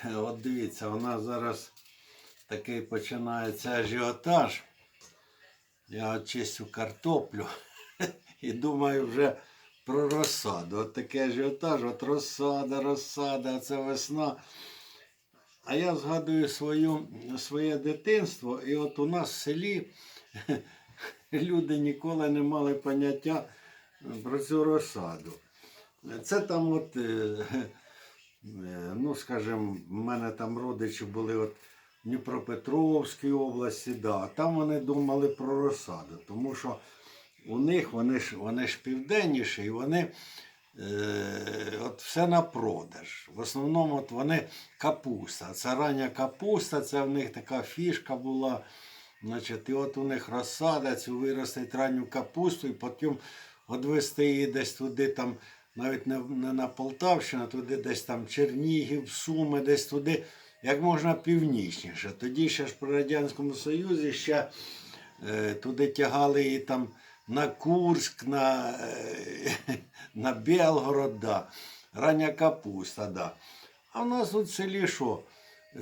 от дивіться, у нас зараз такий починається ажіотаж. Я от чистю картоплю і думаю вже про розсаду. От такий ажіотаж, от розсада, розсада, це весна. А я згадую свою, своє дитинство, і от у нас в селі люди ніколи не мали поняття про цю розсаду. Це там от, е, ну скажімо, в мене там родичі були от в Дніпропетровській області, да. там вони думали про розсаду, тому що у них вони ж, вони ж південніші, і вони е, от все на продаж. В основному от вони капуста. Це рання капуста, це в них така фішка була. Значить, і от у них розсада, цю виростить ранню капусту, і потім відвести її десь туди, там, навіть не, не на Полтавщину, туди десь там Чернігів, Суми, десь туди, як можна північніше. Тоді ще ж при Радянському Союзі ще е, туди тягали її там на Курськ, на, е, на Белгород, да. рання капуста. Да. А в нас тут в селі що?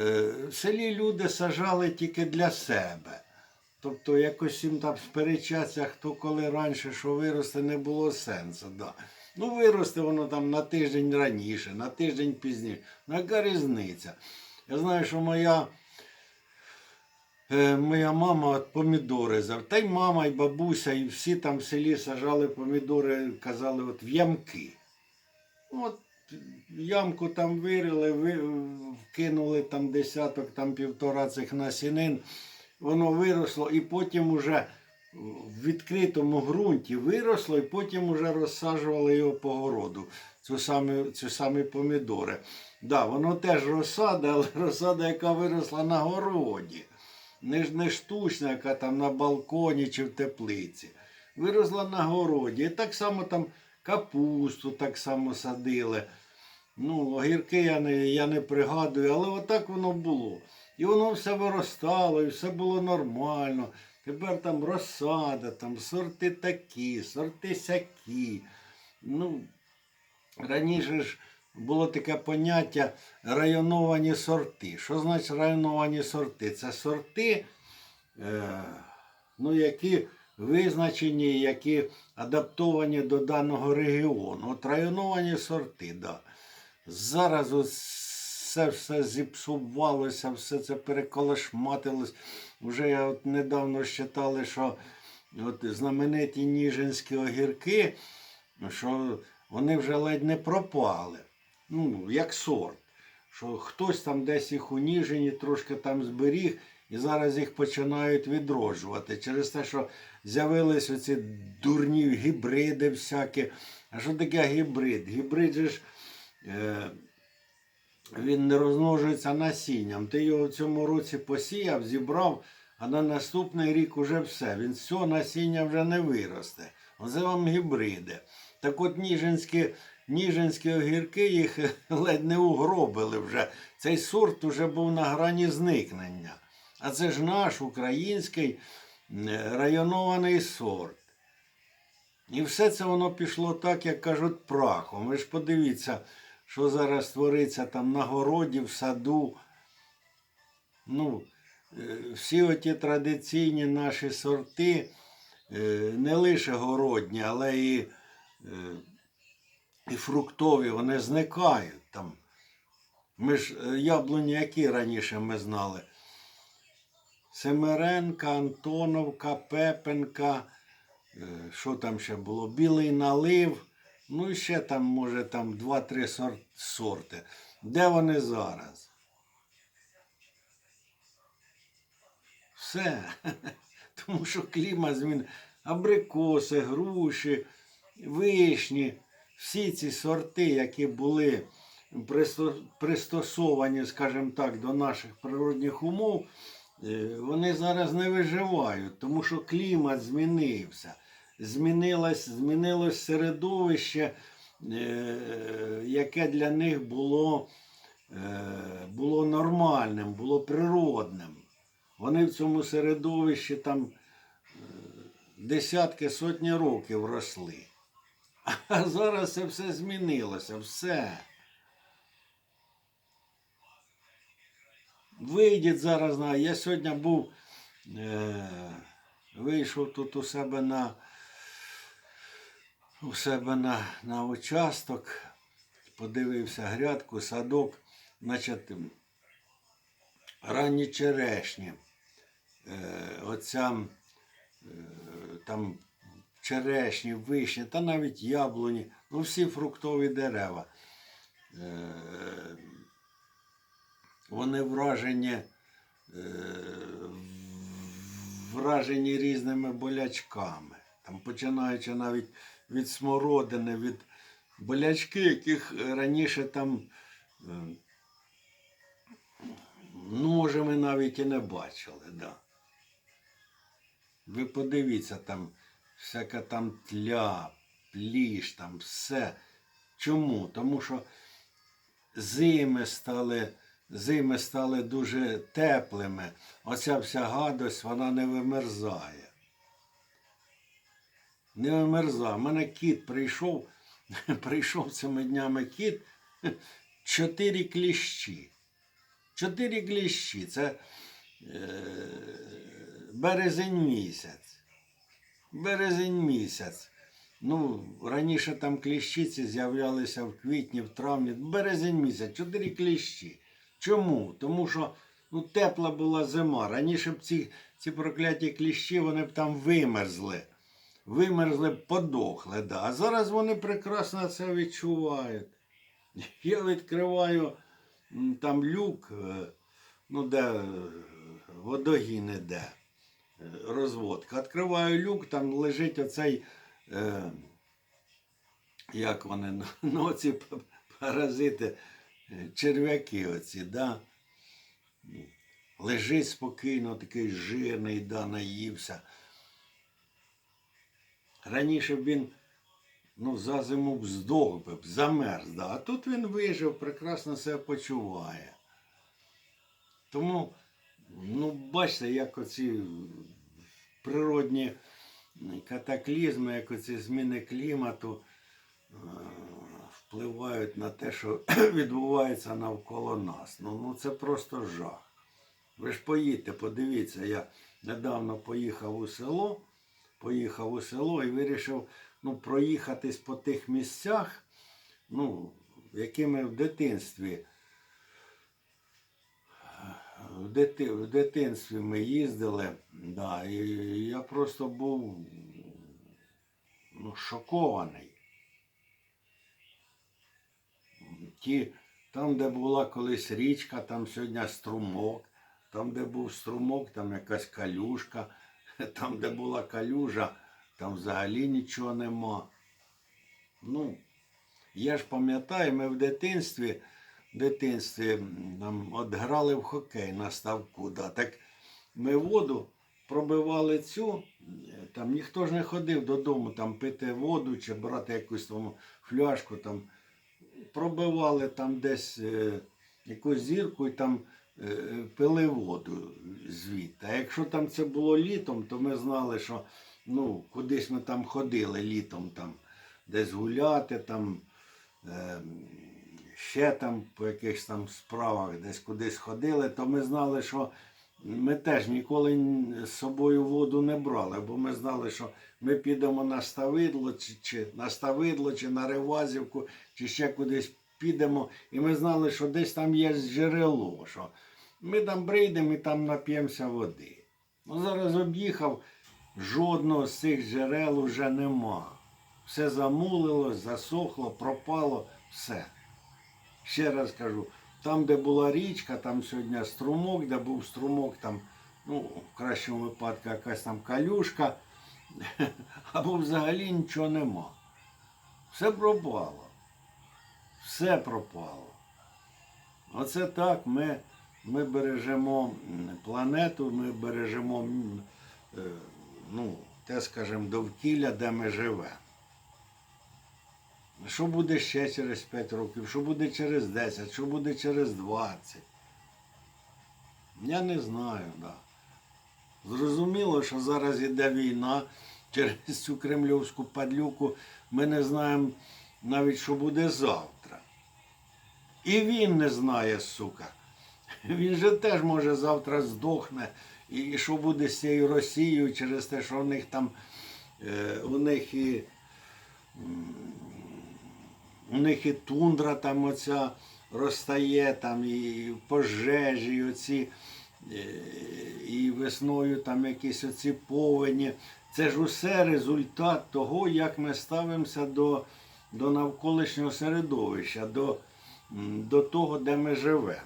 Е, В селі люди сажали тільки для себе. Тобто якось їм там сперечатися, хто коли раніше що виросте, не було сенсу. Да. Ну, виросте воно там на тиждень раніше, на тиждень пізніше. Ну, яка різниця? Я знаю, що моя, е, моя мама от помідори зав. Та й мама, і бабуся, і всі там в селі сажали помідори, казали, от в ямки. От ямку там вирили, ви, вкинули там десяток, там півтора цих насінин, воно виросло і потім уже в відкритому ґрунті виросло, і потім уже розсаджували його по городу, цю самі, цю самі помідори. Да, воно теж розсада, але розсада, яка виросла на городі. Не, не штучна, яка там на балконі чи в теплиці. Виросла на городі. І так само там капусту так само садили. Ну, огірки я не, я не пригадую, але отак воно було. І воно все виростало, і все було нормально. Тепер там розсада, там сорти такі, сорти сякі. Ну, раніше ж було таке поняття районовані сорти. Що значить районовані сорти? Це сорти, е, ну, які визначені, які адаптовані до даного регіону. От районовані сорти, да. Зараз ось все, все зіпсувалося, все це переколошматилось. Вже я от недавно читали, що от знамениті ніжинські огірки, що вони вже ледь не пропали. Ну, як сорт. Що хтось там десь їх у Ніжині трошки там зберіг, і зараз їх починають відроджувати. Через те, що з'явились оці дурні гібриди всякі. А що таке гібрид? Гібрид же ж. Е, він не розмножується насінням. Ти його в цьому році посіяв, зібрав, а на наступний рік уже все. Він цього насіння вже не виросте. Оце вам гібриди. Так от ніжинські, ніжинські огірки їх ледь не угробили вже. Цей сорт вже був на грані зникнення. А це ж наш український районований сорт. І все це воно пішло так, як кажуть, прахом. Ви ж подивіться, що зараз твориться там на городі, в саду. Ну, е, всі оті традиційні наші сорти, е, не лише городні, але і, е, і фруктові, вони зникають там. Ми ж яблуні, які раніше ми знали. Семеренка, Антоновка, Пепенка, що там ще було? Білий налив. Ну і ще там, може, там два-три сор- сорти. Де вони зараз? Все. Тому що клімат змін. Абрикоси, груші, вишні, всі ці сорти, які були пристосовані, скажімо так, до наших природних умов, е, вони зараз не виживають, тому що клімат змінився. Змінилось, змінилось середовище, е, яке для них було, е, було нормальним, було природним. Вони в цьому середовищі там е, десятки, сотні років росли. А зараз це все змінилося, все. вийдіть зараз. Я сьогодні був, е, вийшов тут у себе на у себе на, на участок, подивився грядку, садок, значить, ранні черешні. Е, оця е, там черешні, вишні, та навіть яблуні, ну всі фруктові дерева. Е, вони вражені, е, вражені різними болячками. Там, починаючи навіть від смородини, від болячки, яких раніше там е, ну, може, ми навіть і не бачили. Да. Ви подивіться, там всяка там тля, пліш, там все. Чому? Тому що зими стали, зими стали дуже теплими. Оця вся гадость, вона не вимерзає. Не вимерзає. У мене кіт прийшов, прийшов цими днями кіт, чотири кліщі. Чотири кліщі. Це е, березень місяць. Березень місяць. Ну, раніше там кліщиці з'являлися в квітні, в травні. Березень місяць, чотири кліщі. Чому? Тому що ну, тепла була зима. Раніше б ці, ці прокляті кліщі вони б там вимерзли. Вимерзли подохли. Да. А зараз вони прекрасно це відчувають. Я відкриваю там люк, е, ну де е, водогін іде, е, розводка. Відкриваю люк, там лежить оцей, е, як вони, ну оці паразити, черв'яки оці, да? Лежить спокійно, такий жирний, да, наївся. Раніше він ну, за зиму б здох би, б, замерз, да. а тут він вижив, прекрасно себе почуває. Тому, ну, бачите, як оці природні катаклізми, як оці зміни клімату е, впливають на те, що відбувається навколо нас. Ну, ну це просто жах. Ви ж поїдьте, подивіться, я недавно поїхав у село, поїхав у село і вирішив ну, проїхатись по тих місцях, ну, якими в дитинстві. В, дити, в дитинстві ми їздили, да, і я просто був ну, шокований. Ті, там, де була колись річка, там сьогодні струмок, там, де був струмок, там якась калюшка, там, де була калюжа, там взагалі нічого нема. Ну, я ж пам'ятаю, ми в дитинстві, в дитинстві нам от грали в хокей на ставку. Да. Так ми воду пробивали цю, е, там ніхто ж не ходив додому там пити воду чи брати якусь там фляжку там пробивали там десь е, якусь зірку і там пили воду звідти. А якщо там це було літом, то ми знали, що ну, кудись ми там ходили літом, там, десь гуляти, там, е, ще там по якихось там справах десь кудись ходили, то ми знали, що ми теж ніколи з собою воду не брали, бо ми знали, що ми підемо на Ставидло, чи, чи на Ставидло, чи на Ревазівку, чи ще кудись підемо. І ми знали, що десь там є джерело, що ми там прийдемо і там нап'ємося води. Ну, зараз об'їхав, жодного з цих джерел вже нема. Все замулило, засохло, пропало, все. Ще раз кажу, там, де була річка, там сьогодні струмок, де був струмок, там, ну, в кращому випадку якась там калюшка, або взагалі нічого нема. Все пропало. Все пропало. Оце так ми, ми бережемо планету, ми бережемо е, ну, те, скажімо, довкілля, де ми живемо. Що буде ще через 5 років, що буде через 10, що буде через 20? Я не знаю, да. Зрозуміло, що зараз іде війна через цю кремлівську падлюку. Ми не знаємо навіть, що буде завтра. І він не знає, сука, Він же теж може завтра здохне. І, що буде з цією Росією через те, що у них там е, у них і у них і тундра там оця розтає, там і пожежі, і оці, е, і весною там якісь оці повені. Це ж усе результат того, як ми ставимося до, до навколишнього середовища, до, до того, де ми живемо.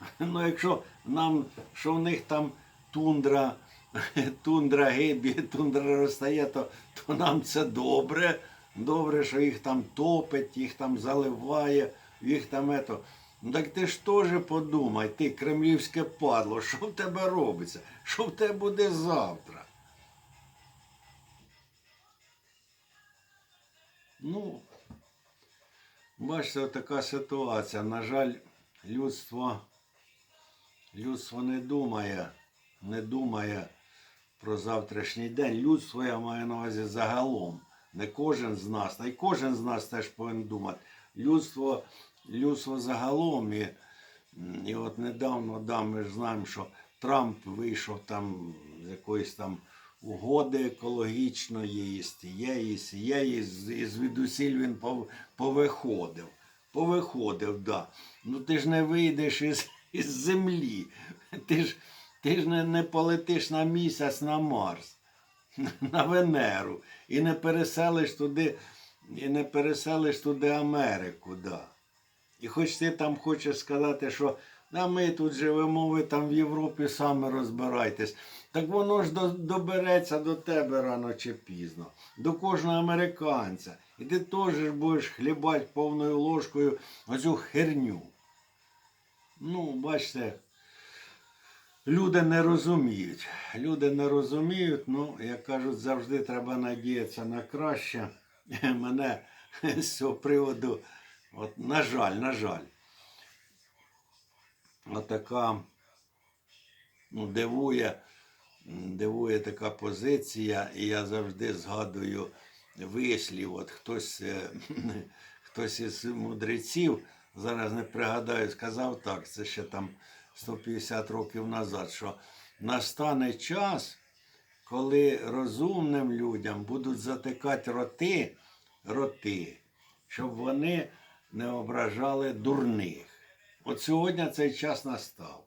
Ну, якщо нам, що в них там тундра, тундра гибі, тундра розтає, то, то нам це добре. Добре, що їх там топить, їх там заливає, їх там ето. Ну так ти ж теж подумай, ти кремлівське падло, що в тебе робиться? Що в тебе буде завтра? Ну, бачите, така ситуація. На жаль, людство, людство не думає, не думає про завтрашній день. Людство я маю на увазі загалом. Не кожен з нас, та й кожен з нас теж повинен думати. Людство, людство загалом. І, і от недавно да, ми ж знаємо, що Трамп вийшов там з якоїсь там угоди екологічної, і з тієї, і звідусіль він пов- повиходив. Повиходив, да. Ну ти ж не вийдеш із, із землі. Ти ж, ти ж не, не полетиш на місяць на Марс на Венеру і не переселиш туди, і не переселиш туди Америку, да. І хоч ти там хочеш сказати, що а ми тут живемо, ви там в Європі самі розбирайтесь. Так воно ж до- добереться до тебе рано чи пізно, до кожного американця. І ти теж будеш хлібати повною ложкою оцю херню. Ну, бачите, Люди не розуміють. Люди не розуміють, ну, як кажуть, завжди треба надіятися на краще. Мене з цього приводу, от, на жаль, на жаль, отака ну, дивує, дивує така позиція, і я завжди згадую вислів. От хтось, е, хтось із мудреців, зараз не пригадаю, сказав так, це ще там 150 років назад, що настане час, коли розумним людям будуть затикати роти, роти, щоб вони не ображали дурних. От сьогодні цей час настав.